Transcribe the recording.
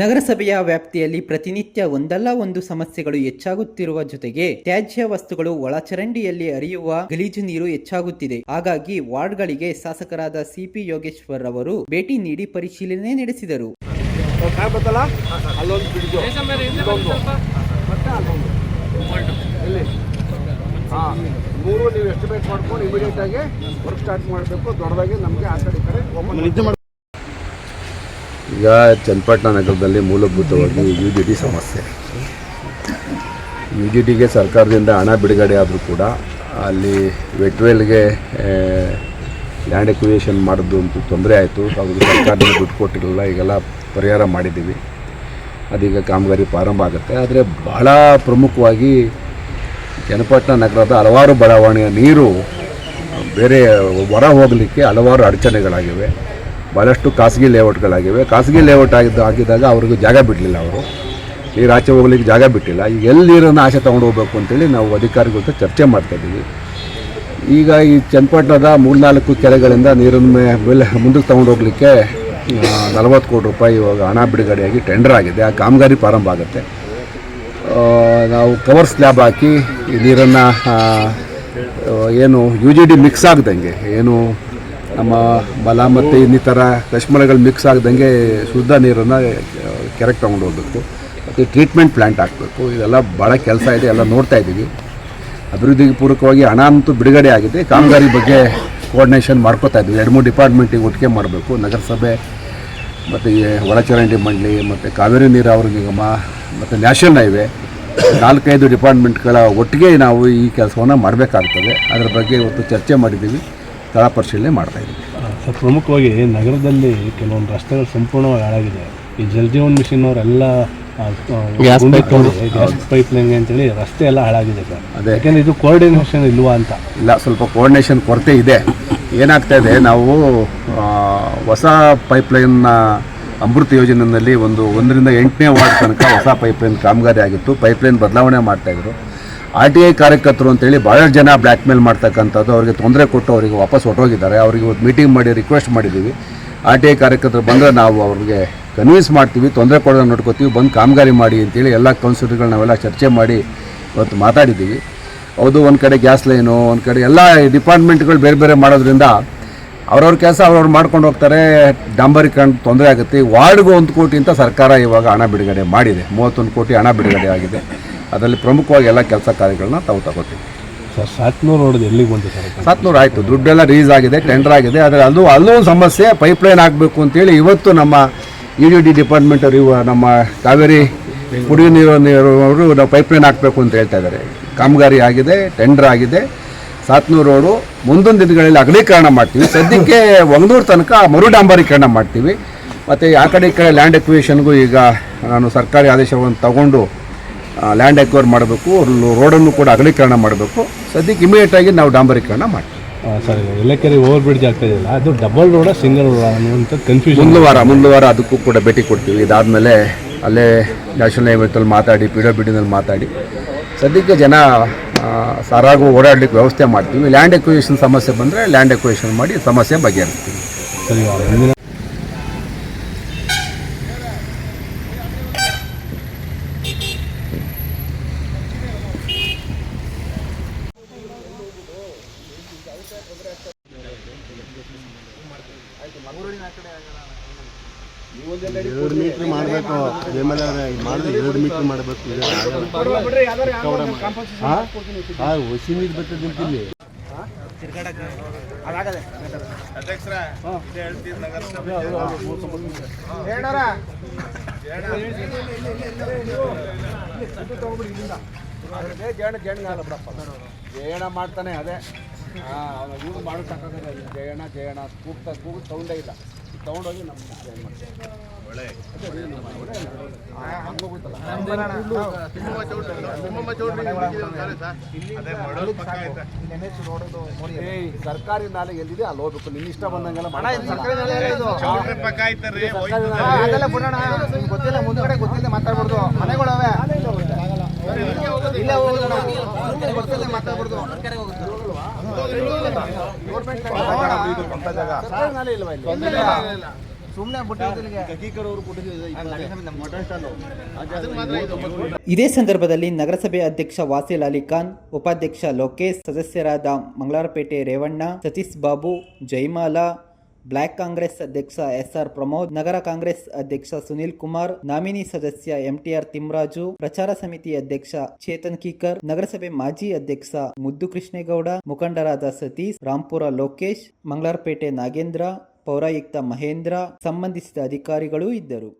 ನಗರಸಭೆಯ ವ್ಯಾಪ್ತಿಯಲ್ಲಿ ಪ್ರತಿನಿತ್ಯ ಒಂದಲ್ಲ ಒಂದು ಸಮಸ್ಯೆಗಳು ಹೆಚ್ಚಾಗುತ್ತಿರುವ ಜೊತೆಗೆ ತ್ಯಾಜ್ಯ ವಸ್ತುಗಳು ಒಳಚರಂಡಿಯಲ್ಲಿ ಹರಿಯುವ ಗಲೀಜು ನೀರು ಹೆಚ್ಚಾಗುತ್ತಿದೆ. ಹಾಗಾಗಿ ವಾರ್ಡ್ಗಳಿಗೆ ಶಾಸಕರಾದ ಸಿಪಿ ಯೋಗೇಶ್ವರ್ ಅವರು ಭೇಟಿ ನೀಡಿ ಪರಿಶೀಲನೆ ನಡೆಸಿದರು. ಮೂರು ನೀವು ಎಸ್ಟಿಮೇಟ್ ಮಾಡ್ಕೊಂಡು ಇಮಿಡಿಯೇಟ್ ಆಗಿ ವರ್ಕ್ ಸ್ಟಾರ್ಟ್ ಮಾಡಬೇಕು. ದೊಡ್ಡದಾಗಿ ನಮಗೆ ಆ ಕಡೆ ಈಗ ಚನ್ನಪಟ್ಟಣ ನಗರದಲ್ಲಿ ಮೂಲಭೂತವಾಗಿ ಯು ಜಿ ಡಿ ಸಮಸ್ಯೆ. ಯು ಜಿ ಡಿಗೆ ಸರ್ಕಾರದಿಂದ ಹಣ ಬಿಡುಗಡೆ ಆದರೂ ಕೂಡ ಅಲ್ಲಿ ವೆಟ್ವೆಲ್ಗೆ ಲ್ಯಾಂಡ್ ಎಕ್ವಿಯೇಷನ್ ಮಾಡೋದು ಅಂತೂ ತೊಂದರೆ ಆಯಿತು. ಅವ್ರಿಗೆ ಸರ್ಕಾರದಿಂದ ದುಡ್ಡು ಕೊಟ್ಟಿರಲಿಲ್ಲ. ಈಗೆಲ್ಲ ಪರಿಹಾರ ಮಾಡಿದ್ದೀವಿ. ಅದೀಗ ಕಾಮಗಾರಿ ಪ್ರಾರಂಭ ಆಗುತ್ತೆ. ಆದರೆ ಬಹಳ ಪ್ರಮುಖವಾಗಿ ಚನ್ನಪಟ್ಟಣ ನಗರದ ಹಲವಾರು ಬಡಾವಣೆಯ ನೀರು ಬೇರೆ ಹೊರ ಹೋಗಲಿಕ್ಕೆ ಹಲವಾರು ಅಡಚಣೆಗಳಾಗಿವೆ. ಭಾಳಷ್ಟು ಖಾಸಗಿ ಲೇಔಟ್ಗಳಾಗಿವೆ. ಖಾಸಗಿ ಲೇಔಟ್ ಆಗಿದ್ದು ಆಗಿದ್ದಾಗ ಅವ್ರಿಗೂ ಜಾಗ ಬಿಡಲಿಲ್ಲ ಅವರು. ಈ ಆಚೆ ಹೋಗ್ಲಿಕ್ಕೆ ಜಾಗ ಬಿಟ್ಟಿಲ್ಲ. ಈಗ ಎಲ್ಲಿ ನೀರನ್ನು ಆಚೆ ತೊಗೊಂಡು ಹೋಗ್ಬೇಕು ಅಂತೇಳಿ ನಾವು ಅಧಿಕಾರಿಗಳ ಜೊತೆ ಚರ್ಚೆ ಮಾಡ್ತಾಯಿದ್ದೀವಿ ಈಗ ಈ ಚನ್ನಪಟ್ಟಣದ ಮೂರ್ನಾಲ್ಕು ಕೆರೆಗಳಿಂದ ನೀರನ್ನು ಮೇಲೆ ಮುಂದಕ್ಕೆ ತೊಗೊಂಡು ಹೋಗ್ಲಿಕ್ಕೆ ನಲವತ್ತು ಕೋಟಿ ರೂಪಾಯಿ ಇವಾಗ ಹಣ ಬಿಡುಗಡೆಯಾಗಿ ಟೆಂಡರ್ ಆಗಿದೆ. ಆ ಕಾಮಗಾರಿ ಪ್ರಾರಂಭ ಆಗುತ್ತೆ. ನಾವು ಕವರ್ ಸ್ಲ್ಯಾಬ್ ಹಾಕಿ ನೀರನ್ನು ಏನು ಯು ಜಿ ಡಿ ಮಿಕ್ಸ್ ಆಗ್ದಂಗೆ, ಏನು ನಮ್ಮ ಬಲ ಮತ್ತು ಇನ್ನಿತರ ಕಶ್ಮಲಗಳು ಮಿಕ್ಸ್ ಆಗ್ದಂಗೆ ಶುದ್ಧ ನೀರನ್ನು ಕೆರೆಗೆ ತೊಗೊಂಡು ಹೋಗಬೇಕು. ಮತ್ತು ಟ್ರೀಟ್ಮೆಂಟ್ ಪ್ಲ್ಯಾಂಟ್ ಹಾಕಬೇಕು. ಇದೆಲ್ಲ ಭಾಳ ಕೆಲಸ ಇದೆ, ಎಲ್ಲ ನೋಡ್ತಾ ಇದ್ದೀವಿ. ಅಭಿವೃದ್ಧಿಗೆ ಪೂರಕವಾಗಿ ಹಣ ಅಂತೂ ಬಿಡುಗಡೆ ಆಗಿದೆ. ಕಾಮಗಾರಿ ಬಗ್ಗೆ ಕೋಆರ್ಡಿನೇಷನ್ ಮಾಡ್ಕೋತಾ ಇದ್ದೀವಿ. ಎರಡು ಮೂರು ಡಿಪಾರ್ಟ್ಮೆಂಟಿಗೆ ಒಟ್ಟಿಗೆ ಮಾಡಬೇಕು. ನಗರಸಭೆ, ಮತ್ತು ಒಳಚರಂಡಿ ಮಂಡಳಿ, ಮತ್ತು ಕಾವೇರಿ ನೀರಾವರಿ ನಿಗಮ, ಮತ್ತು ನ್ಯಾಷನಲ್ ಹೈವೇ ನಾಲ್ಕೈದು ಡಿಪಾರ್ಟ್ಮೆಂಟ್ಗಳ ಒಟ್ಟಿಗೆ ನಾವು ಈ ಕೆಲಸವನ್ನು ಮಾಡಬೇಕಾಗ್ತದೆ. ಅದರ ಬಗ್ಗೆ ಇವತ್ತು ಚರ್ಚೆ ಮಾಡಿದ್ದೀವಿ. ಸ್ಥಳ ಪರಿಶೀಲನೆ ಮಾಡ್ತಾಯಿದ್ದೀವಿ ಸರ್ ಪ್ರಮುಖವಾಗಿ ನಗರದಲ್ಲಿ ಕೆಲವೊಂದು ರಸ್ತೆಗಳು ಸಂಪೂರ್ಣವಾಗಿ ಹಾಳಾಗಿದೆ. ಈ ಜಲ್ ಜೀವನ್ ಮಿಷನ್ ಅವರೆಲ್ಲ ಗ್ಯಾಸ್ ಪೈಪ್ ಲೈನ್ ಅಂತೇಳಿ ರಸ್ತೆ ಎಲ್ಲ ಹಾಳಾಗಿದೆ ಸರ್. ಅದೇ. ಯಾಕೆಂದ್ರೆ ಇದು ಕೋಆರ್ಡಿನೇಷನ್ ಇಲ್ವಾ ಅಂತ. ಇಲ್ಲ ಸ್ವಲ್ಪ ಕೋಆರ್ಡಿನೇಷನ್ ಕೊರತೆ ಇದೆ. ಏನಾಗ್ತಾ ಇದೆ ನಾವು ಪೈಪ್ ಹೊಸ ಪೈಪ್ಲೈನ್ನ ಅಮೃತ ಯೋಜನೆಯಲ್ಲಿ ಒಂದು ಒಂದರಿಂದ ಎಂಟನೇ ವಾರ್ಡ್ ತನಕ ಹೊಸ ಪೈಪ್ಲೈನ್ ಕಾಮಗಾರಿ ಆಗಿತ್ತು. ಪೈಪ್ಲೈನ್ ಬದಲಾವಣೆ ಮಾಡ್ತಾಯಿದ್ರು ಆರ್ ಟಿ ಐ ಕಾರ್ಯಕರ್ತರು ಅಂತೇಳಿ ಭಾಳಷ್ಟು ಜನ ಬ್ಲ್ಯಾಕ್ ಮೇಲ್ ಮಾಡ್ತಕ್ಕಂಥದ್ದು, ಅವರಿಗೆ ತೊಂದರೆ ಕೊಟ್ಟು ಅವರಿಗೆ ವಾಪಸ್ ಹೊರಟೋಗಿದ್ದಾರೆ. ಅವರಿಗೆ ಇವತ್ತು ಮೀಟಿಂಗ್ ಮಾಡಿ ರಿಕ್ವೆಸ್ಟ್ ಮಾಡಿದ್ದೀವಿ. ಆರ್ ಟಿ ಐ ಕಾರ್ಯಕರ್ತರು ಬಂದರೆ ನಾವು ಅವ್ರಿಗೆ ಕನ್ವಿನ್ಸ್ ಮಾಡ್ತೀವಿ, ತೊಂದರೆ ಕೊಡೋದು ನೋಡ್ಕೋತೀವಿ, ಬಂದು ಕಾಮಗಾರಿ ಮಾಡಿ ಅಂತೇಳಿ ಎಲ್ಲ ಕೌನ್ಸಿಲರ್ಗಳು ನಾವೆಲ್ಲ ಚರ್ಚೆ ಮಾಡಿ ಇವತ್ತು ಮಾತಾಡಿದ್ದೀವಿ. ಹೌದು, ಒಂದು ಕಡೆ ಗ್ಯಾಸ್ ಲೈನು ಒಂದು ಕಡೆ ಎಲ್ಲ ಡಿಪಾರ್ಟ್ಮೆಂಟ್ಗಳು ಬೇರೆ ಬೇರೆ ಮಾಡೋದ್ರಿಂದ ಅವ್ರವ್ರ ಕೆಲಸ ಅವ್ರವ್ರು ಮಾಡ್ಕೊಂಡು ಹೋಗ್ತಾರೆ ಡಾಂಬರೀಕರಣ ತೊಂದರೆ ಆಗುತ್ತೆ. ವಾರ್ಡ್ಗೆ ಒಂದು ಕೋಟಿ ಅಂತ ಸರ್ಕಾರ ಇವಾಗ ಹಣ ಬಿಡುಗಡೆ ಮಾಡಿದೆ. ಮೂವತ್ತೊಂದು ಕೋಟಿ ಹಣ ಬಿಡುಗಡೆ ಆಗಿದೆ. ಅದರಲ್ಲಿ ಪ್ರಮುಖವಾಗಿ ಎಲ್ಲ ಕೆಲಸ ಕಾರ್ಯಗಳನ್ನ ತಾವು ತಗೋತೀವಿ. ಸರ್ ಸಾತ್ನೂರು ನೋಡೋದು ಎಲ್ಲಿಗೆ ಬಂತು ಸರ್? ಸಾತ್ನೂರು ಆಯಿತು. ದುಡ್ಡೆಲ್ಲ ರೀಸ್ ಆಗಿದೆ ಟೆಂಡರ್ ಆಗಿದೆ. ಆದರೆ ಅದು ಅಲ್ಲೂ ಒಂದು ಸಮಸ್ಯೆ ಪೈಪ್ಲೈನ್ ಆಗಬೇಕು ಅಂತೇಳಿ ಇವತ್ತು ನಮ್ಮ ಇ ಡಿ ಡಿ ಡಿಪಾರ್ಟ್ಮೆಂಟ್ ಅವರು ಇವ ನಮ್ಮ ಕಾವೇರಿ ಕುಡಿಯುವ ನೀರು ನೀರು ನಾವು ಪೈಪ್ಲೈನ್ ಹಾಕಬೇಕು ಅಂತ ಹೇಳ್ತಾ ಇದ್ದಾರೆ. ಕಾಮಗಾರಿ ಆಗಿದೆ ಟೆಂಡರ್ ಆಗಿದೆ. ಸಾತ್ನೂರು ರೋಡು ಮುಂದೊಂದು ದಿನಗಳಲ್ಲಿ ಅಗಲೀಕರಣ ಮಾಡ್ತೀವಿ. ಸದ್ಯಕ್ಕೆ ಒಂದೂರು ತನಕ ಮರು ಡಾಂಬರೀಕರಣ ಮಾಡ್ತೀವಿ. ಮತ್ತು ಆ ಕಡೆ ಈ ಕಡೆ ಲ್ಯಾಂಡ್ ಎಕ್ವಿಷನ್ಗೂ ಈಗ ನಾನು ಸರ್ಕಾರಿ ಆದೇಶವನ್ನು ತಗೊಂಡು ಲ್ಯಾಂಡ್ ಎಕ್ವೈರ್ ಮಾಡಬೇಕು ರೋಡನ್ನು ಕೂಡ ಅಗಲೀಕರಣ ಮಾಡಬೇಕು. ಸದ್ಯಕ್ಕೆ ಇಮಿಡಿಯೇಟಾಗಿ ನಾವು ಡಾಂಬರೀಕರಣ ಮಾಡ್ತೀವಿ. ಸರ್ ಎಲ್ಲಕೆರೆ ಓವರ್ ಬ್ರಿಡ್ಜ್ ಆಗ್ತಾ ಇದೆಯಲ್ಲ ಅದು ಡಬಲ್ ರೋಡ ಸಿಂಗಲ್ ರೋಡ ಅನ್ನುವಂಥ ಕನ್ಫ್ಯೂಷನ್ ಮುಂದೆ ವಾರ ಮುಂದೆ ವಾರ ಅದಕ್ಕೂ ಕೂಡ ಭೇಟಿ ಕೊಡ್ತೀವಿ. ಇದಾದಮೇಲೆ ಅಲ್ಲೇ ನ್ಯಾಷನಲ್ ಹೈವೇತಲ್ಲಿ ಮಾತಾಡಿ ಪಿ ಡಬ್ಲ್ಯೂ ಡಿನಲ್ಲಿ ಮಾತಾಡಿ. ಸದ್ಯಕ್ಕೆ ಜನ ಸಾರಾಗೂ ಓಡಾಡ್ಲಿಕ್ಕೆ ವ್ಯವಸ್ಥೆ ಮಾಡ್ತೀವಿ. ಲ್ಯಾಂಡ್ ಎಕ್ವಿಷನ್ ಸಮಸ್ಯೆ ಬಂದರೆ ಲ್ಯಾಂಡ್ ಎಕ್ವಿಷನ್ ಮಾಡಿ ಸಮಸ್ಯೆ ಬಗೆಹರಿಸ್ತೀವಿ. ಸರಿ ಎರಡು ಮೀಟ್ರ್ ಮಾಡಬೇಕು ಮಾಡಿದ್ರೆ ಎರಡು ಮೀಟ್ರ್ ಮಾಡಬೇಕು ನೀರು ಇಲ್ಲಿ ಜಯಣ ಮಾಡ್ತಾನೆ ಅದೇ. ಹಾಂ ಇವ್ರು ಮಾಡೋ ಸಾಕಾಗಲ್ಲ ಜಯಣ ಜಯಣ ಕೂಗ್ತಾ ಕೂಗ್ ಸೌಂಡೇ ಇಲ್ಲ ತಗೊಂಡೋಗಿ ಏಯ್ ಸರ್ಕಾರಿ ನಾಲೆ ಎಲ್ಲಿದೆ? ಅಲ್ಲಿ ಹೋಗ್ಬೇಕು ನಿನ್ನ ಇಷ್ಟ ಬಂದಂಗೆಲ್ಲ ಅದೆಲ್ಲ ಬಿಡೋಣ ನಿಮ್ಗೆ ಗೊತ್ತಿಲ್ಲ ಮುಂದ್ಗಡೆ ಗೊತ್ತಿಲ್ಲ ಮಾತಾಡ್ಬಾರ್ದು ಮನೆಗಳವೆ. ಇಲ್ಲೇ ಹೋಗೋದು ಗೊತ್ತಿಲ್ಲ ಮಾತಾಡ್ಬಾರ್ದು ಸರ್ಕಾರಿ ನಾಲೆ ಇಲ್ವಾ ಇಲ್ಲಿ ಸುಮ್ಮನೆ ಬಿಟ್ಟಿರೋದಿಲ್ಲಿಗೆ ಇದೇ ಸಂದರ್ಭದಲ್ಲಿ ನಗರಸಭೆ ಅಧ್ಯಕ್ಷ ವಾಸಿಲ್ ಅಲಿ ಖಾನ್, ಉಪಾಧ್ಯಕ್ಷ ಲೋಕೇಶ್, ಸದಸ್ಯರಾದ ಮಂಗಳಾರಪೇಟೆ ರೇವಣ್ಣ, ಸತೀಶ್ ಬಾಬು ಜೈಮಾಲಾ ಬ್ಲಾಕ್ ಕಾಂಗ್ರೆಸ್ ಅಧ್ಯಕ್ಷ ಎಸ್ ಆರ್ ಪ್ರಮೋದ್, ನಗರ ಕಾಂಗ್ರೆಸ್ ಅಧ್ಯಕ್ಷ ಸುನಿಲ್ ಕುಮಾರ್, ನಾಮಿನಿ ಸದಸ್ಯ ಎಂಟಿಆರ್ ತಿಮ್ಮರಾಜು ಪ್ರಚಾರ ಸಮಿತಿ ಅಧ್ಯಕ್ಷ ಚೇತನ್ ಕೀಕರ್, ನಗರಸಭೆ ಮಾಜಿ ಅಧ್ಯಕ್ಷ ಮುದ್ದು ಕೃಷ್ಣೇಗೌಡ, ಮುಖಂಡರಾದ ಸತೀಶ್, ರಾಂಪುರ ಲೋಕೇಶ್, ಮಂಗಳಾರ್ಪೇಟೆ ನಾಗೇಂದ್ರ, ಪೌರಾಯುಕ್ತ ಮಹೇಂದ್ರ, ಸಂಬಂಧಿಸಿದ ಅಧಿಕಾರಿಗಳು ಇದ್ದರು.